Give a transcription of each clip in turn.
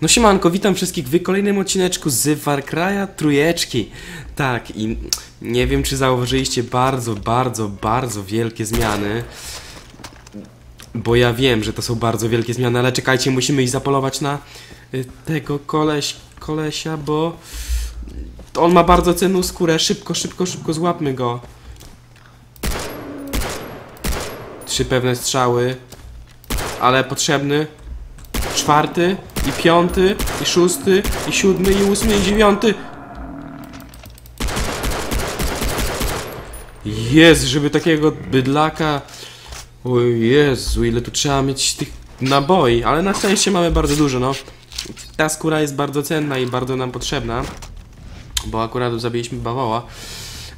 No siemanko, witam wszystkich w kolejnym odcineczku z Far Cry'a trójeczki. Tak, i nie wiem czy zauważyliście bardzo, bardzo, bardzo wielkie zmiany. Bo ja wiem, że to są bardzo wielkie zmiany, ale czekajcie, musimy iść zapolować na y, tego koleś, kolesia, bo on ma bardzo cenną skórę. Szybko, szybko, szybko złapmy go. Trzy pewne strzały, ale potrzebny czwarty i piąty i szósty i siódmy i ósmy i dziewiąty. Jest, żeby takiego bydlaka... O Jezu, ile tu trzeba mieć tych naboi, ale na szczęście mamy bardzo dużo, no. Ta skóra jest bardzo cenna i bardzo nam potrzebna, bo akurat zabiliśmy bawoła.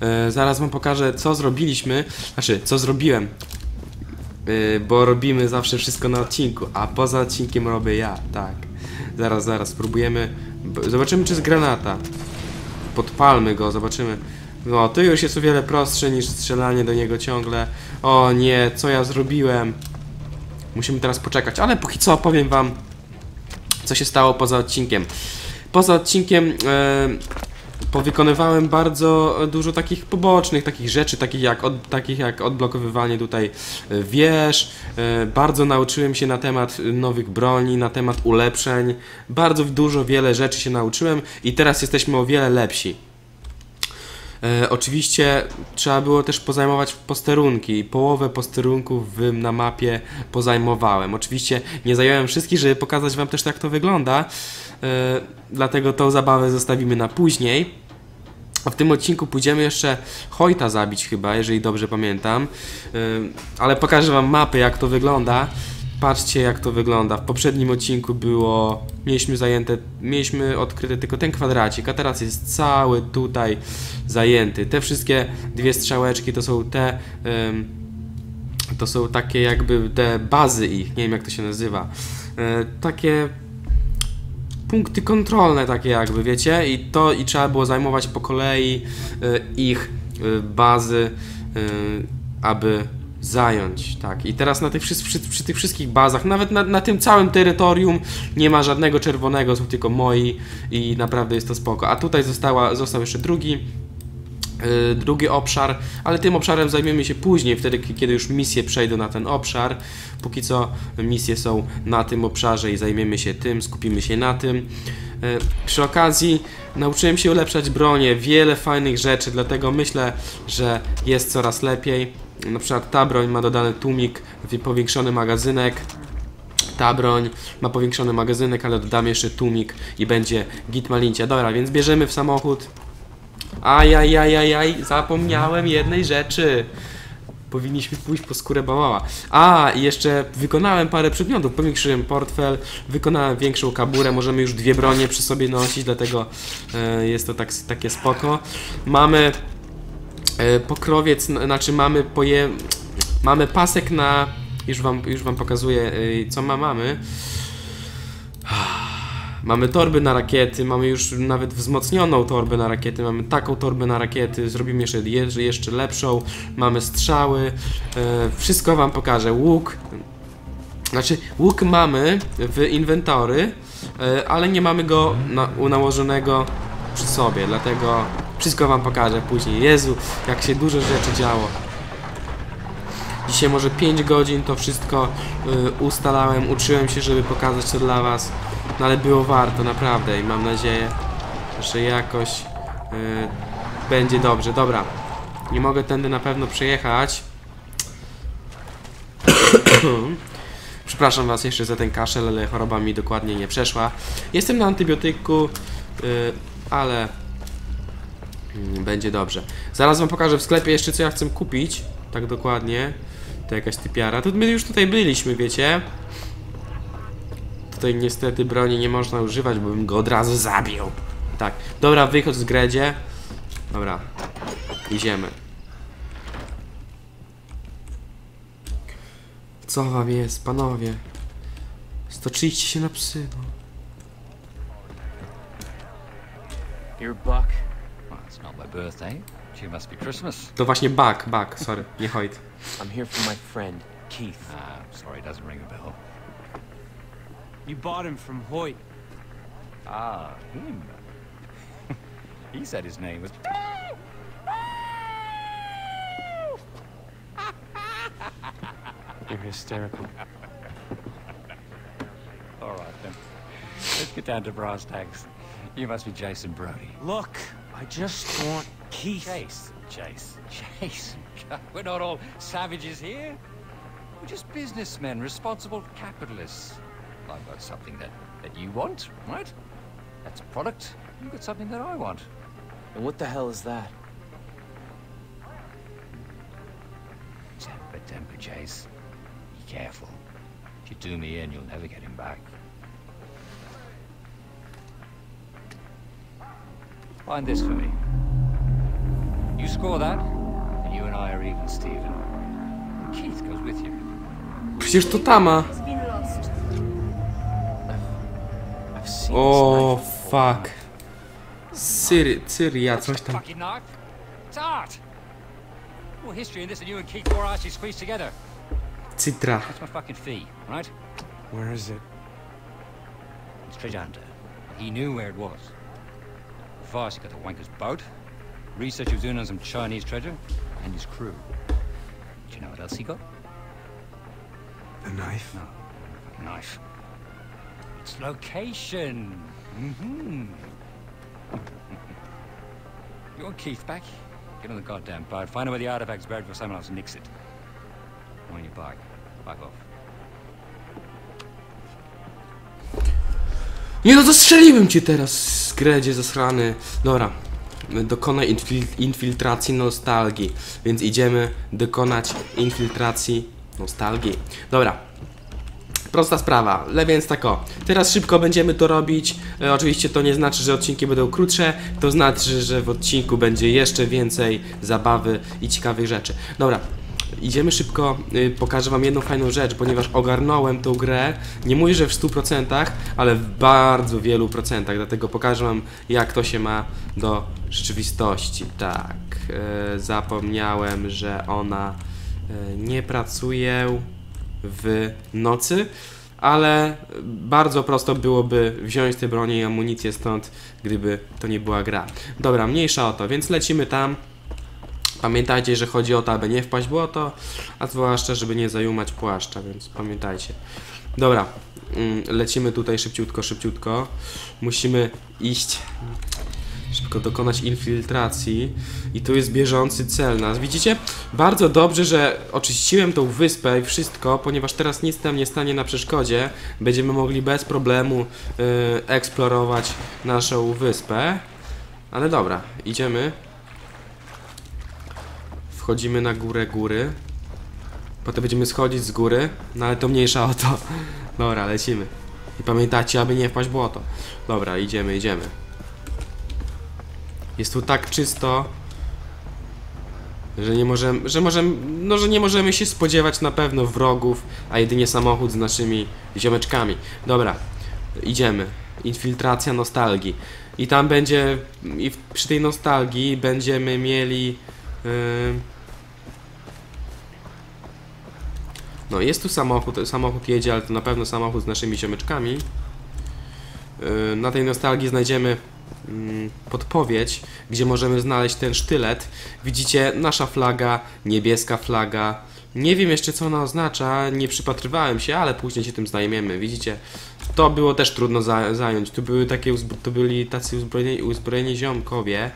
E, zaraz wam pokażę, co zrobiliśmy, znaczy, co zrobiłem. E, bo robimy zawsze wszystko na odcinku, a poza odcinkiem robię ja, tak. Zaraz, zaraz, spróbujemy. Zobaczymy, czy z granata. Podpalmy go, zobaczymy. No, to już jest o wiele prostsze niż strzelanie do niego ciągle. O nie, co ja zrobiłem? Musimy teraz poczekać, ale póki co opowiem wam, co się stało poza odcinkiem. Poza odcinkiem e, powykonywałem bardzo dużo takich pobocznych, takich rzeczy, takich jak, od, takich jak odblokowywanie tutaj e, wież. E, bardzo nauczyłem się na temat nowych broni, na temat ulepszeń. Bardzo dużo, wiele rzeczy się nauczyłem i teraz jesteśmy o wiele lepsi. E, oczywiście trzeba było też pozajmować posterunki. Połowę posterunków w, na mapie pozajmowałem. Oczywiście nie zająłem wszystkich, żeby pokazać Wam też jak to wygląda. E, dlatego tą zabawę zostawimy na później. A w tym odcinku pójdziemy jeszcze Hojta zabić chyba, jeżeli dobrze pamiętam. Ale pokażę Wam mapę jak to wygląda. Patrzcie jak to wygląda. W poprzednim odcinku było. Mieliśmy zajęte. Mieliśmy odkryte tylko ten kwadracik, a teraz jest cały tutaj zajęty. Te wszystkie dwie strzałeczki to są te. to są takie jakby te bazy ich, nie wiem jak to się nazywa. Takie punkty kontrolne takie jakby, wiecie? I to i trzeba było zajmować po kolei e, ich e, bazy, e, aby zająć, tak. I teraz na tych, przy, przy tych wszystkich bazach, nawet na, na tym całym terytorium nie ma żadnego czerwonego, są tylko moi i naprawdę jest to spoko. A tutaj została, został jeszcze drugi drugi obszar, ale tym obszarem zajmiemy się później, wtedy kiedy już misje przejdą na ten obszar. Póki co misje są na tym obszarze i zajmiemy się tym, skupimy się na tym. Yy, Przy okazji nauczyłem się ulepszać bronię, wiele fajnych rzeczy, dlatego myślę, że jest coraz lepiej. Na przykład ta broń ma dodany tłumik, wi- powiększony magazynek. Ta broń ma powiększony magazynek, ale dodamy jeszcze tłumik i będzie git malincia. Dobra, więc bierzemy w samochód. Ajajajajaj, zapomniałem jednej rzeczy. Powinniśmy pójść po skórę bałała. A, i jeszcze wykonałem parę przedmiotów. Powiększyłem portfel, wykonałem większą kaburę. Możemy już dwie bronie przy sobie nosić, dlatego e, jest to tak, takie spoko. Mamy e, pokrowiec, znaczy mamy poje... Mamy pasek na... Już wam, już wam pokazuję, e, co ma, mamy. Mamy torby na rakiety, mamy już nawet wzmocnioną torbę na rakiety, mamy taką torbę na rakiety, zrobimy jeszcze, je- jeszcze lepszą, mamy strzały, e, wszystko wam pokażę, łuk, znaczy łuk mamy w inwentory, e, ale nie mamy go na, nałożonego przy sobie, dlatego wszystko wam pokażę później. Jezu, jak się dużo rzeczy działo. Dzisiaj może 5 godzin to wszystko y, ustalałem, uczyłem się, żeby pokazać to dla was. No ale było warto, naprawdę i mam nadzieję, że jakoś y, będzie dobrze. Dobra, nie mogę tędy na pewno przejechać. Przepraszam was jeszcze za ten kaszel, ale choroba mi dokładnie nie przeszła. Jestem na antybiotyku, y, ale mm, będzie dobrze. Zaraz wam pokażę w sklepie jeszcze co ja chcę kupić. Tak dokładnie. To jakaś typiara. To my już tutaj byliśmy, wiecie. Tutaj niestety broni nie można używać, bo bym go od razu zabił. Tak. Dobra, wychodź z gredzie. Dobra. Idziemy. Co wam jest, panowie? Stoczyliście się na psy, no. You're Buck? Well, it's not my birthday. She must be Christmas. To właśnie Buck, Buck, sorry, nie Hoyt. I'm here for my friend, Keith. Ah, sorry, doesn't ring a bell. You bought him from Hoyt. Ah, him. he said his name was. You're hysterical. All right then. Let's get down to brass tacks. You must be Jason Brody. Look, I just want Keith. Chase, Chase, Chase. We're not all savages here. We're just businessmen, responsible capitalists. I've got something that, that you want, right? That's a product. You've got something that I want. And what the hell is that? Temper, temper, Chase. Be careful. If you do me in, you'll never get him back. Find this for me. You score that, and you and I are even, Stephen. And Keith goes with you. Przecież to Tama. I've seen O, oh, this knife before. fuck. Syry, Syria, coś tam. Fucking knife. It's art. More history in this than you and Keith were actually squeezed together. Citra. That's my fucking fee, right? Where is it? It's treasure hunter. He knew where it was. First, he got the wanker's boat. Research he was doing on some Chinese treasure, and his crew. Do you know what else he got? The knife? No, fucking knife. It's location. Mm-hmm. you want Keith back? Get on the goddamn boat. Find out where the artifact's buried before someone else nicks it. On your bike. Back off. Nie no, zastrzeliłem cię teraz, skredzie zasrany. Dobra, dokonaj infil infiltracji nostalgii, więc idziemy dokonać infiltracji nostalgii. Dobra, prosta sprawa, ale więc tak o, teraz szybko będziemy to robić. E, oczywiście to nie znaczy, że odcinki będą krótsze, to znaczy, że w odcinku będzie jeszcze więcej zabawy i ciekawych rzeczy. Dobra, idziemy szybko, y, pokażę wam jedną fajną rzecz, ponieważ ogarnąłem tą grę, nie mówię, że w 100%, ale w bardzo wielu procentach, dlatego pokażę wam jak to się ma do rzeczywistości. Tak, e, zapomniałem, że ona e, nie pracuje w nocy, ale bardzo prosto byłoby wziąć te bronie i amunicję stąd, gdyby to nie była gra. Dobra, mniejsza o to, więc lecimy tam. Pamiętajcie, że chodzi o to, aby nie wpaść w błoto, a zwłaszcza, żeby nie zajumać płaszcza, więc pamiętajcie. Dobra, mm, lecimy tutaj szybciutko, szybciutko. Musimy iść, szybko dokonać infiltracji i tu jest bieżący cel nas. Widzicie? Bardzo dobrze, że oczyściłem tą wyspę i wszystko, ponieważ teraz nic nam nie stanie na przeszkodzie. Będziemy mogli bez problemu y, eksplorować naszą wyspę. Ale dobra, idziemy. Wchodzimy na górę góry. Potem będziemy schodzić z góry, no ale to mniejsza o to. Dobra, lecimy. I pamiętajcie, aby nie wpaść w błoto. Dobra, idziemy, idziemy. Jest tu tak czysto, że nie możemy, że możemy, no, że nie możemy się spodziewać na pewno wrogów, a jedynie samochód z naszymi ziomeczkami. Dobra, idziemy. Infiltracja nostalgii. I tam będzie, i przy tej nostalgii będziemy mieli. Yy, no, jest tu samochód, samochód jedzie, ale to na pewno samochód z naszymi ziomeczkami. Yy, na tej nostalgii znajdziemy podpowiedź, gdzie możemy znaleźć ten sztylet. Widzicie, nasza flaga, niebieska flaga. Nie wiem jeszcze co ona oznacza, nie przypatrywałem się, ale później się tym zajmiemy. Widzicie, to było też trudno za zająć. Tu były takie, to byli tacy uzbrojeni, uzbrojeni ziomkowie,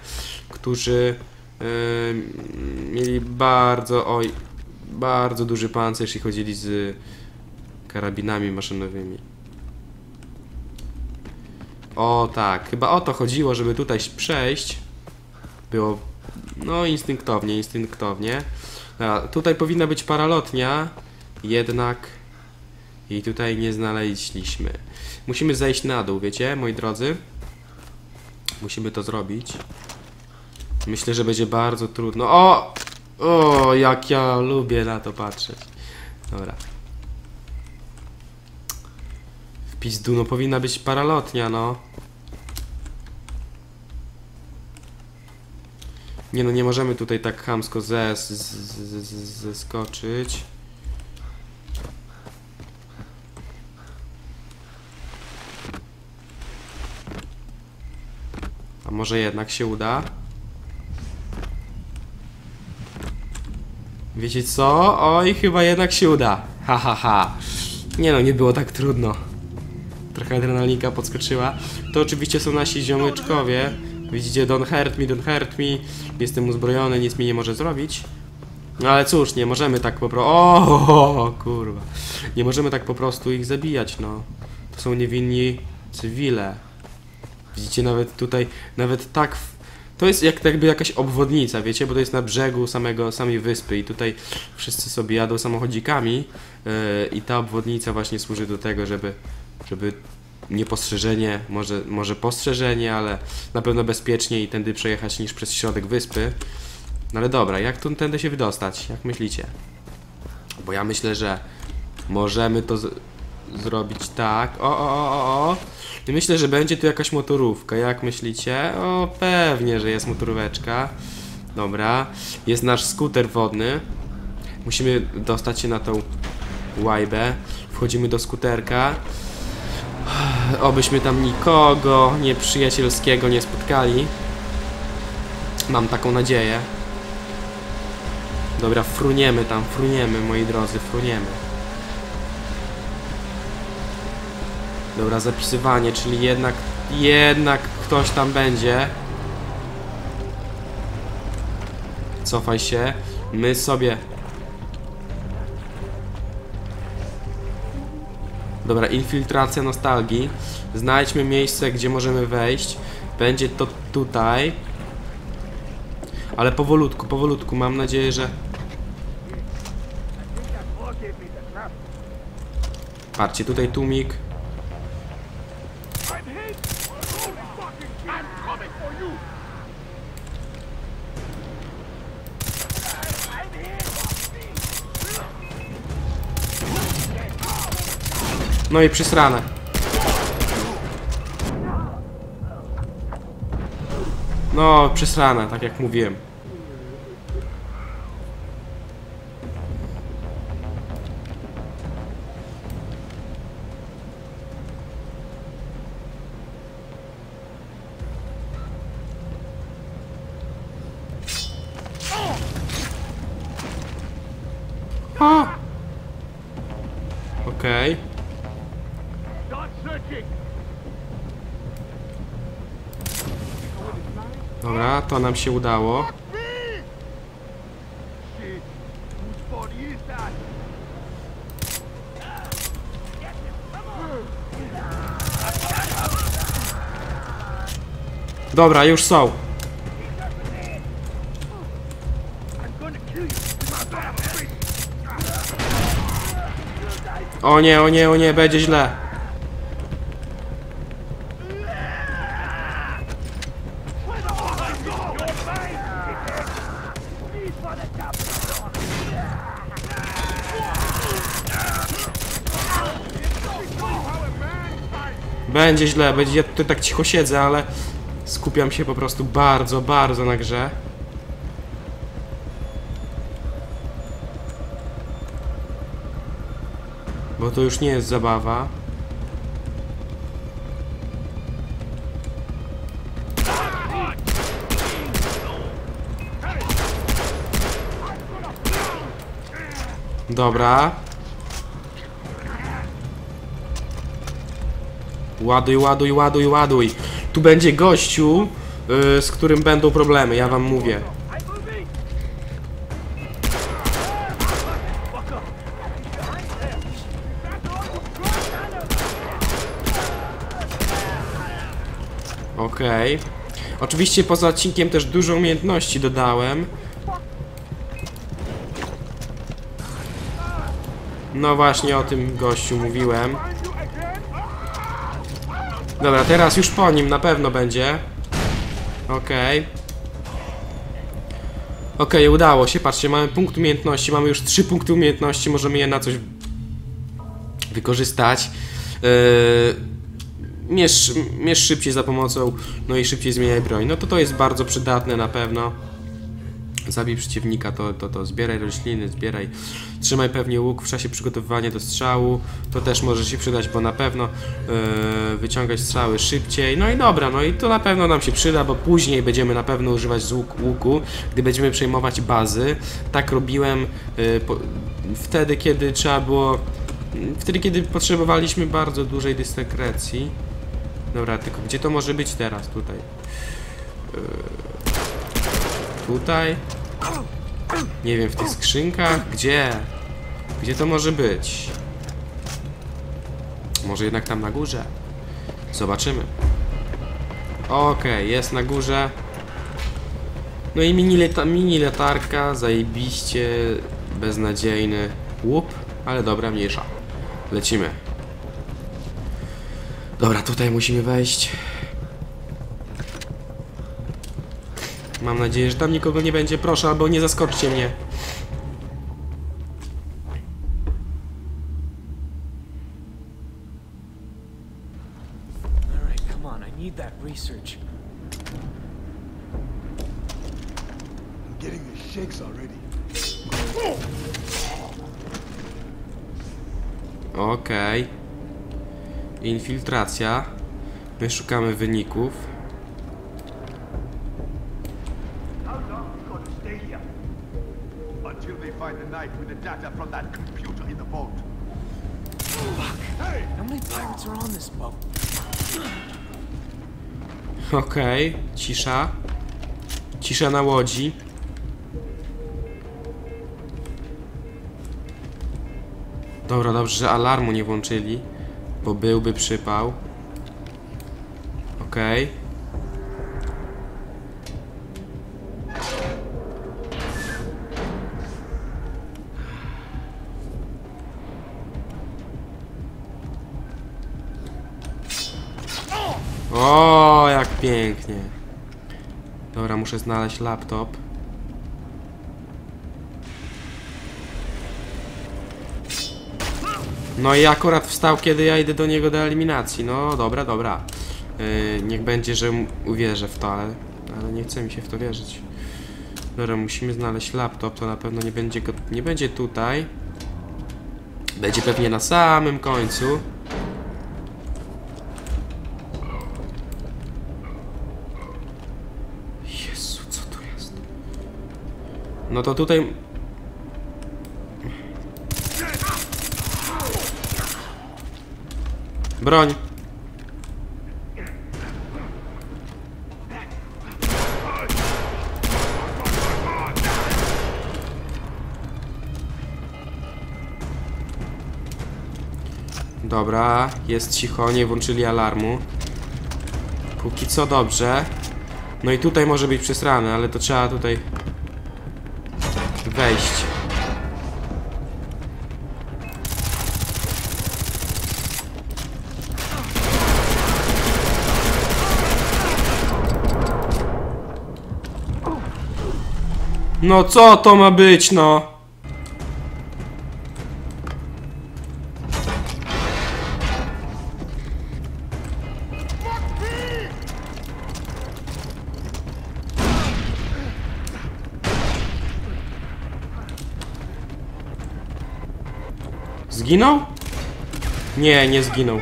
którzy yy, mieli bardzo, oj, bardzo duży pancerz i chodzili z karabinami maszynowymi. O tak, chyba o to chodziło, żeby tutaj przejść. Było, no instynktownie, instynktownie. Dobra, tutaj powinna być paralotnia, jednak jej tutaj nie znaleźliśmy. Musimy zejść na dół, wiecie, moi drodzy? Musimy to zrobić. Myślę, że będzie bardzo trudno. O! O, jak ja lubię na to patrzeć. Dobra. W pizdu, no powinna być paralotnia, no. Nie no, nie możemy tutaj tak chamsko zes, zeskoczyć. A może jednak się uda? Wiecie co? Oj, chyba jednak się uda. Ha, ha, ha. Nie no, nie było tak trudno. Trochę adrenalinka podskoczyła. To oczywiście są nasi ziomeczkowie. Widzicie, don't hurt me, don't hurt me. Jestem uzbrojony, nic mi nie może zrobić. No ale cóż, nie możemy tak po prostu... O, kurwa. Nie możemy tak po prostu ich zabijać, no. To są niewinni cywile. Widzicie, nawet tutaj, nawet tak... w- To jest jak jakby jakaś obwodnica, wiecie, bo to jest na brzegu samego, samej wyspy i tutaj wszyscy sobie jadą samochodzikami yy, i ta obwodnica właśnie służy do tego, żeby, żeby niepostrzeżenie, może, może postrzeżenie, ale na pewno bezpieczniej tędy przejechać niż przez środek wyspy. No ale dobra, jak tu tędy się wydostać? Jak myślicie? Bo ja myślę, że możemy to zrobić tak. O, o, o, o, o. I myślę, że będzie tu jakaś motorówka. Jak myślicie? O, pewnie, że jest motoróweczka. Dobra. Jest nasz skuter wodny. Musimy dostać się na tą łajbę. Wchodzimy do skuterka. Obyśmy tam nikogo nieprzyjacielskiego nie spotkali. Mam taką nadzieję. Dobra, fruniemy tam, fruniemy, moi drodzy, fruniemy. Dobra, zapisywanie, czyli jednak, jednak ktoś tam będzie. Cofaj się. My sobie... Dobra, infiltracja nostalgii. Znajdźmy miejsce, gdzie możemy wejść. Będzie to tutaj. Ale powolutku, powolutku. Mam nadzieję, że... Patrzcie, tutaj tłumik. No i przysrane. No, przysrane, tak jak mówiłem. Okej. Dobra, nam się udało. Dobra, już są. O nie, o nie, o nie, będzie źle. Będzie źle, będzie, ja tutaj tak cicho siedzę, ale skupiam się po prostu bardzo, bardzo na grze. Bo to już nie jest zabawa. Dobra. Ładuj, ładuj, ładuj, ładuj. Tu będzie gościu, yy, z którym będą problemy, ja wam mówię. Okej. Oczywiście poza odcinkiem też dużo umiejętności dodałem. No właśnie o tym gościu mówiłem. Dobra, teraz już po nim na pewno będzie. Okej. Okej, udało się, patrzcie, mamy punkt umiejętności, mamy już trzy punkty umiejętności, możemy je na coś wykorzystać. Yy, mierz, mierz szybciej za pomocą, no i szybciej zmieniaj broń. No to to jest bardzo przydatne na pewno. Zabij przeciwnika, to, to, to zbieraj rośliny, zbieraj. Trzymaj pewnie łuk w czasie przygotowywania do strzału. To też może się przydać, bo na pewno yy, wyciągać strzały szybciej. No i dobra, no i to na pewno nam się przyda, bo później będziemy na pewno używać z łuk, łuku, gdy będziemy przejmować bazy. Tak robiłem yy, po, wtedy, kiedy trzeba było. Wtedy, kiedy potrzebowaliśmy bardzo dużej dyskrecji. Dobra, tylko gdzie to może być teraz? Tutaj. Tutaj? Nie wiem, w tych skrzynkach? Gdzie? Gdzie to może być? Może jednak tam na górze? Zobaczymy. Okej, jest na górze. No i mini, leta, mini latarka, zajebiście beznadziejny łup, ale dobra, mniejsza. Lecimy. Dobra, tutaj musimy wejść. Mam nadzieję, że tam nikogo nie będzie. Proszę, albo nie zaskoczcie mnie. Research. I'm getting the shakes already. Okej. Infiltracja. My szukamy wyników. Data from that computer in the boat. Hey! How many pirates are on this boat? Okej, cisza. Cisza na łodzi. Dobra, dobrze, że alarmu nie włączyli, bo byłby przypał. Okej. O, jak pięknie. Dobra, muszę znaleźć laptop. No i akurat wstał, kiedy ja idę do niego do eliminacji. No, dobra, dobra. Yy, niech będzie, że uwierzę w to, ale, ale nie chce mi się w to wierzyć. Dobra, musimy znaleźć laptop, to na pewno nie będzie go, nie będzie tutaj. Będzie pewnie na samym końcu. Jezu, co to jest? No to tutaj... Broń! Dobra, jest cicho, nie włączyli alarmu. Póki co dobrze. No i tutaj może być przesrane, ale to trzeba tutaj wejść. No co to ma być, no? Zginął? Nie, nie zginął.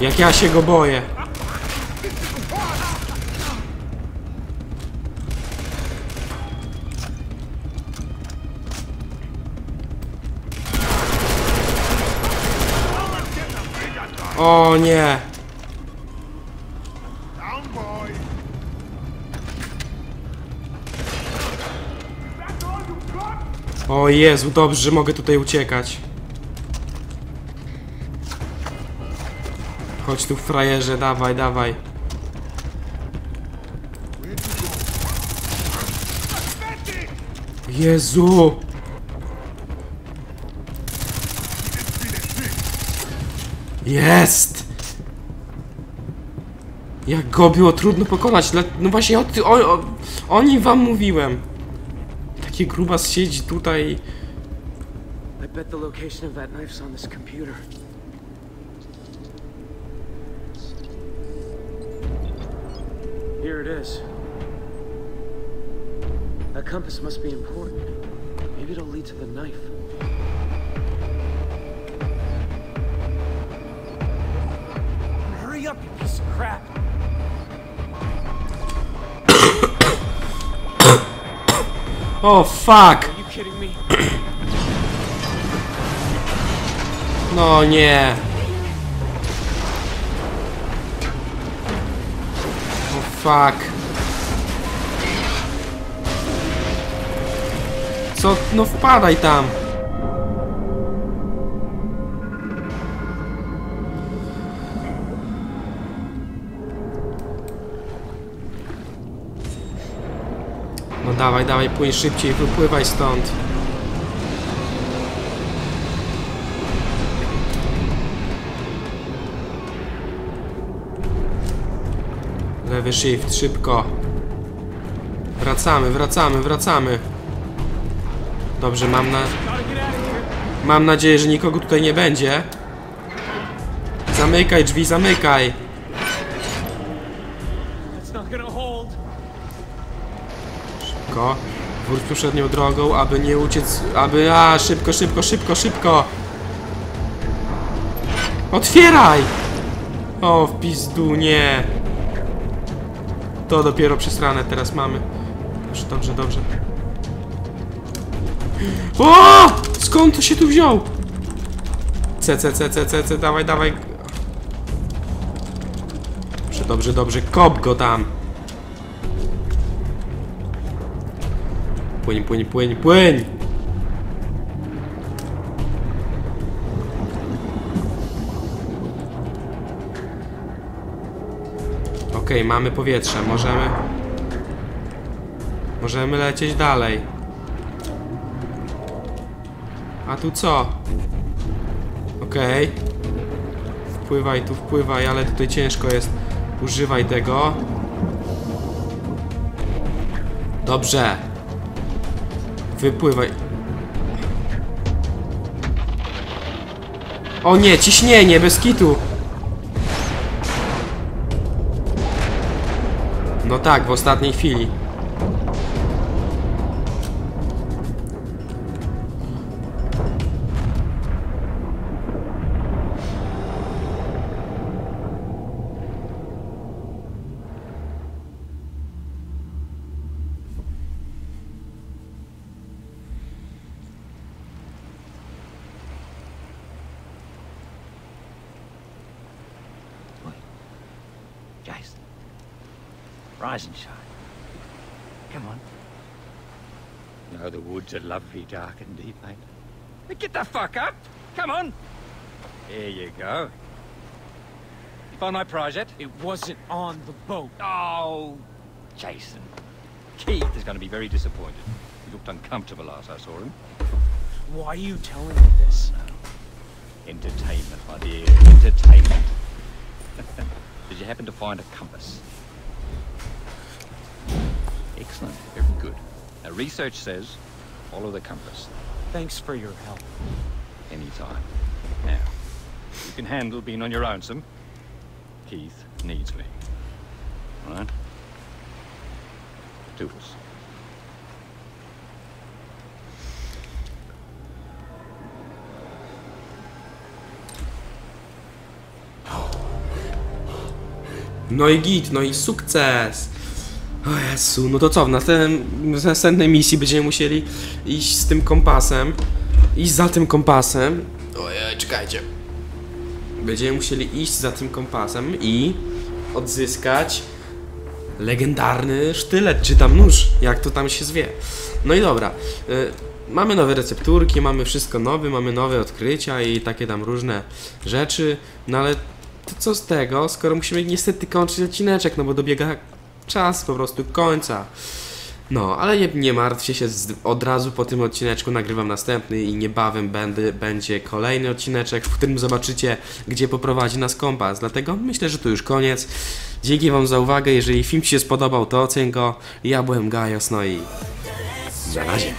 Jak ja się go boję. O nie. O Jezu, dobrze, że mogę tutaj uciekać. Chodź tu frajerze, dawaj, dawaj. Jezu! Jest! Jak go było trudno pokonać, no właśnie o, o, o, o nim wam mówiłem. Taki grubas siedzi tutaj. Here it is. That compass must be important. Maybe it'll lead to the knife. O, fuck! Kidding me? No nie. O, fuck. Co? No wpadaj tam. No dawaj, dawaj, płyń szybciej, wypływaj stąd. Lewy shift, szybko. Wracamy, wracamy, wracamy. Dobrze, mam na... Mam nadzieję, że nikogo tutaj nie będzie. Zamykaj drzwi, zamykaj. Szybko. Wróć poprzednią drogą, aby nie uciec... Aby... A, szybko, szybko, szybko, szybko. Otwieraj! O, w pizdu, nie. To dopiero przesrane teraz mamy. Dobrze, dobrze, dobrze. O! Skąd to się tu wziął? C, C, C, C, C, C, dawaj, dawaj. Dobrze, dobrze, dobrze. Kop go tam. Płyń, płyń, płyń, płyń! Okej, mamy powietrze, możemy... Możemy lecieć dalej. A tu co? Okej. Wpływaj tu, wpływaj, ale tutaj ciężko jest. Używaj tego. Dobrze. Wypływaj. O nie, ciśnienie, bez kitu. No tak, w ostatniej chwili. Jason. Rise and shine. Come on. No, the woods are lovely, dark and deep, mate. But get the fuck up! Come on! There you go. You find my prize yet? It wasn't on the boat. Oh, Jason. Keith is going to be very disappointed. He looked uncomfortable last I saw him. Why are you telling me this? Entertainment, my dear. Entertainment. Did you happen to find a compass? Excellent. Very good. Now, research says follow the compass Thanks for your help. anytime. Now, you can handle being on your own, some. Keith needs me. All right? Toodles. No i git, no i sukces! O Jezu, no to co, w następnej misji będziemy musieli iść z tym kompasem, iść za tym kompasem. Ojej, czekajcie. Będziemy musieli iść za tym kompasem i odzyskać legendarny sztylet, czy tam nóż, jak to tam się zwie. No i dobra, y, mamy nowe recepturki, mamy wszystko nowe, mamy nowe odkrycia i takie tam różne rzeczy, no ale to co z tego, skoro musimy niestety kończyć odcineczek, no bo dobiega czas po prostu końca. No, ale nie, nie martwcie się, od razu po tym odcineczku nagrywam następny i niebawem będę, będzie kolejny odcineczek, w którym zobaczycie, gdzie poprowadzi nas kompas. Dlatego myślę, że to już koniec. Dzięki Wam za uwagę, jeżeli film Ci się spodobał, to oceń go. Ja byłem Gajos, no i Na razie.